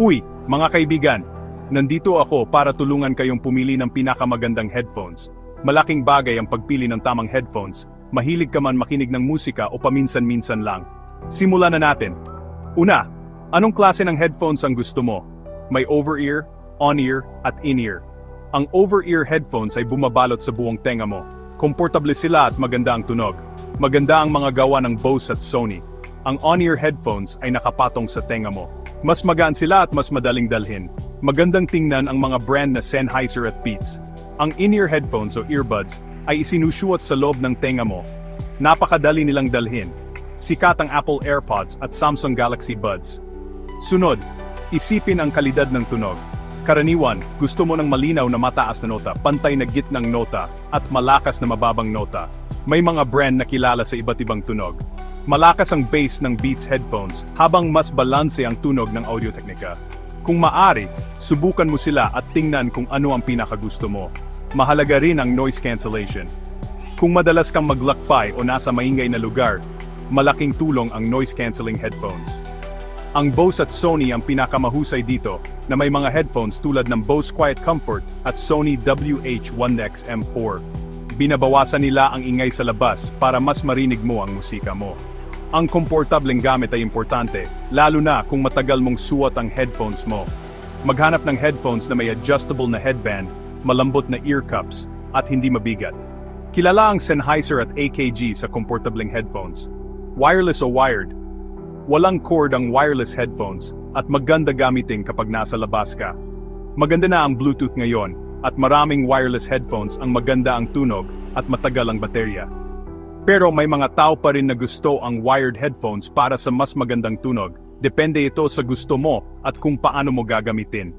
Uy, mga kaibigan, nandito ako para tulungan kayong pumili ng pinakamagandang headphones. Malaking bagay ang pagpili ng tamang headphones, mahilig ka man makinig ng musika o paminsan-minsan lang. Simulan na natin. Una, anong klase ng headphones ang gusto mo? May over-ear, on-ear, at in-ear. Ang over-ear headphones ay bumabalot sa buong tenga mo. Komportable sila at maganda ang tunog. Maganda ang mga gawa ng Bose at Sony. Ang on-ear headphones ay nakapatong sa tenga mo. Mas magaan sila at mas madaling dalhin. Magandang tingnan ang mga brand na Sennheiser at Beats. Ang in-ear headphones o earbuds ay isinusuot sa loob ng tenga mo. Napakadali nilang dalhin. Sikat ang Apple AirPods at Samsung Galaxy Buds. Sunod, isipin ang kalidad ng tunog. Karaniwan, gusto mo ng malinaw na mataas na nota, pantay na gitnang nota, at malakas na mababang nota. May mga brand na kilala sa iba't ibang tunog. Malakas ang bass ng Beats headphones, habang mas balanse ang tunog ng Audio-Technica. Kung maari, subukan mo sila at tingnan kung ano ang pinakagusto mo. Mahalaga rin ang noise cancellation. Kung madalas kang maglakbay o nasa maingay na lugar, malaking tulong ang noise cancelling headphones. Ang Bose at Sony ang pinakamahusay dito na may mga headphones tulad ng Bose Quiet Comfort at Sony WH-1X M4. Binabawasan nila ang ingay sa labas para mas marinig mo ang musika mo. Ang komportableng gamit ay importante, lalo na kung matagal mong suot ang headphones mo. Maghanap ng headphones na may adjustable na headband, malambot na ear cups, at hindi mabigat. Kilala ang Sennheiser at AKG sa komportableng headphones. Wireless o wired, Walang cord ang wireless headphones at maganda gamitin kapag nasa labas ka. Maganda na ang Bluetooth ngayon at maraming wireless headphones ang maganda ang tunog at matagal ang baterya. Pero may mga tao pa rin na gusto ang wired headphones para sa mas magandang tunog. Depende ito sa gusto mo at kung paano mo gagamitin.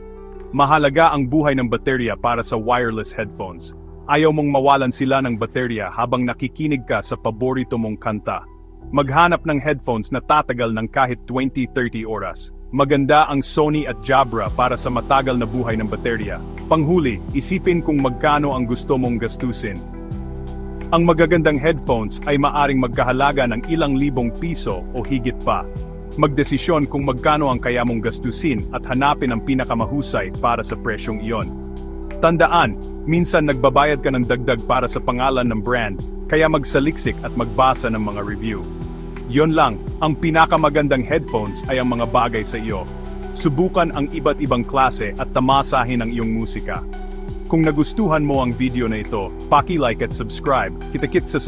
Mahalaga ang buhay ng baterya para sa wireless headphones. Ayaw mong mawalan sila ng baterya habang nakikinig ka sa paborito mong kanta. Maghanap ng headphones na tatagal ng kahit 20-30 oras. Maganda ang Sony at Jabra para sa matagal na buhay ng baterya. Panghuli, isipin kung magkano ang gusto mong gastusin. Ang magagandang headphones ay maaring magkahalaga ng ilang libong piso o higit pa. Magdesisyon kung magkano ang kaya mong gastusin at hanapin ang pinakamahusay para sa presyong iyon. Tandaan, minsan nagbabayad ka ng dagdag para sa pangalan ng brand, kaya magsaliksik at magbasa ng mga review. Yon lang, ang pinakamagandang headphones ay ang mga bagay sa iyo. Subukan ang iba't ibang klase at tamasahin ang iyong musika. Kung nagustuhan mo ang video na ito, paki-like at subscribe. Kita-kits sa